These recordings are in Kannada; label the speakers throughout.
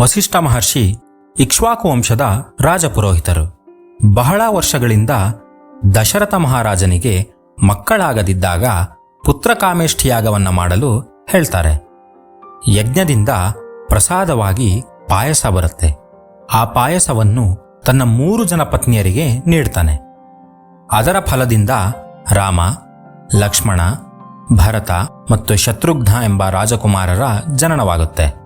Speaker 1: ವಸಿಷ್ಠ ಮಹರ್ಷಿ ಇಕ್ಷ್ವಾಕು ವಂಶದ ರಾಜಪುರೋಹಿತರು. ಬಹಳ ವರ್ಷಗಳಿಂದ ದಶರಥ ಮಹಾರಾಜನಿಗೆ ಮಕ್ಕಳಾಗದಿದ್ದಾಗ ಪುತ್ರಕಾಮೇಷ್ಠಿಯಾಗವನ್ನು ಮಾಡಲು ಹೇಳ್ತಾರೆ. ಯಜ್ಞದಿಂದ ಪ್ರಸಾದವಾಗಿ ಪಾಯಸ ಬರುತ್ತೆ. ಆ ಪಾಯಸವನ್ನು ತನ್ನ ಮೂರು ಜನ ಪತ್ನಿಯರಿಗೆ ನೀಡ್ತಾನೆ. ಅದರ ಫಲದಿಂದ ರಾಮ, ಲಕ್ಷ್ಮಣ, ಭರತ ಮತ್ತು ಶತ್ರುಘ್ನ ಎಂಬ ರಾಜಕುಮಾರರ ಜನನವಾಗುತ್ತೆ.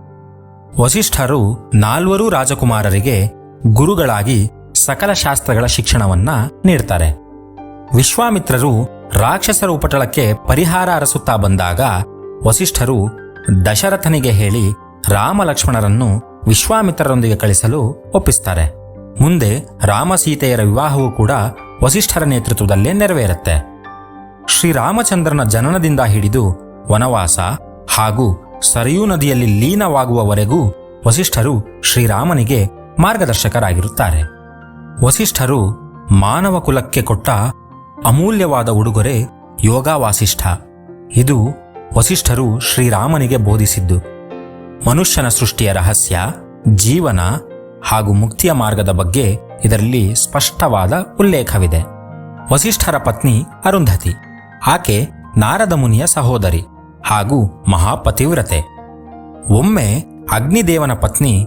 Speaker 1: ವಸಿಷ್ಠರು ನಾಲ್ವರು ರಾಜಕುಮಾರರಿಗೆ ಗುರುಗಳಾಗಿ ಸಕಲ ಶಾಸ್ತ್ರಗಳ ಶಿಕ್ಷಣವನ್ನ ನೀಡ್ತಾರೆ. ವಿಶ್ವಾಮಿತ್ರರು ರಾಕ್ಷಸರ ಉಪಟಳಕ್ಕೆ ಪರಿಹಾರ ಅರಸುತ್ತಾ ಬಂದಾಗ ವಸಿಷ್ಠರು ದಶರಥನಿಗೆ ಹೇಳಿ ರಾಮ ಲಕ್ಷ್ಮಣರನ್ನು ವಿಶ್ವಾಮಿತ್ರರೊಂದಿಗೆ ಕಳಿಸಲು ಒಪ್ಪಿಸ್ತಾರೆ. ಮುಂದೆ ರಾಮ ಸೀತೆಯರ ವಿವಾಹವೂ ಕೂಡ ವಸಿಷ್ಠರ ನೇತೃತ್ವದಲ್ಲೇ ನೆರವೇರುತ್ತೆ. ಶ್ರೀರಾಮಚಂದ್ರನ ಜನನದಿಂದ ಹಿಡಿದು ವನವಾಸ ಹಾಗೂ ಸರಯೂ ನದಿಯಲ್ಲಿ ಲೀನವಾಗುವವರೆಗೂ ವಸಿಷ್ಠರು ಶ್ರೀರಾಮನಿಗೆ ಮಾರ್ಗದರ್ಶಕರಾಗಿರುತ್ತಾರೆ. ವಸಿಷ್ಠರು ಮಾನವ ಕುಲಕ್ಕೆ ಕೊಟ್ಟ ಅಮೂಲ್ಯವಾದ ಉಡುಗೊರೆ ಯೋಗ ವಾಸಿಷ್ಠ ಇದು ವಸಿಷ್ಠರು ಶ್ರೀರಾಮನಿಗೆ ಬೋಧಿಸಿದ್ದು. ಮನುಷ್ಯನ ಸೃಷ್ಟಿಯ ರಹಸ್ಯ, ಜೀವನ ಹಾಗೂ ಮುಕ್ತಿಯ ಮಾರ್ಗದ ಬಗ್ಗೆ ಇದರಲ್ಲಿ ಸ್ಪಷ್ಟವಾದ ಉಲ್ಲೇಖವಿದೆ. ವಸಿಷ್ಠರ ಪತ್ನಿ ಅರುಂಧತಿ. ಆಕೆ ನಾರದ ಮುನಿಯ ಸಹೋದರಿ. ಹಾಗೂ ಮಹಾಪತಿವ್ರತೆ. ಒಮ್ಮೆ ಅಗ್ನಿದೇವನ ಪತ್ನಿ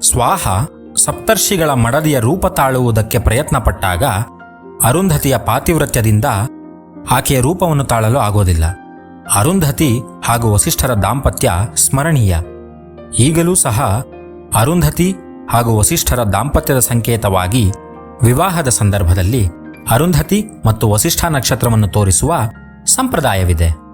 Speaker 1: ಸ್ವಾಹ ಸಪ್ತರ್ಷಿಗಳ ಮಡದಿಯ ರೂಪ ತಾಳುವುದಕ್ಕೆ ಪ್ರಯತ್ನಪಟ್ಟಾಗ ಅರುಂಧತಿಯ ಪಾತಿವ್ರತ್ಯದಿಂದ ಆಕೆಯ ರೂಪವನ್ನು ತಾಳಲು ಆಗೋದಿಲ್ಲ. ಅರುಂಧತಿ ಹಾಗೂ ವಸಿಷ್ಠರ ದಾಂಪತ್ಯ ಸ್ಮರಣೀಯ. ಈಗಲೂ ಸಹ ಅರುಂಧತಿ ಹಾಗೂ ವಸಿಷ್ಠರ ದಾಂಪತ್ಯದ ಸಂಕೇತವಾಗಿ ವಿವಾಹದ ಸಂದರ್ಭದಲ್ಲಿ ಅರುಂಧತಿ ಮತ್ತು ವಸಿಷ್ಠ ನಕ್ಷತ್ರವನ್ನು ತೋರಿಸುವ ಸಂಪ್ರದಾಯವಿದೆ.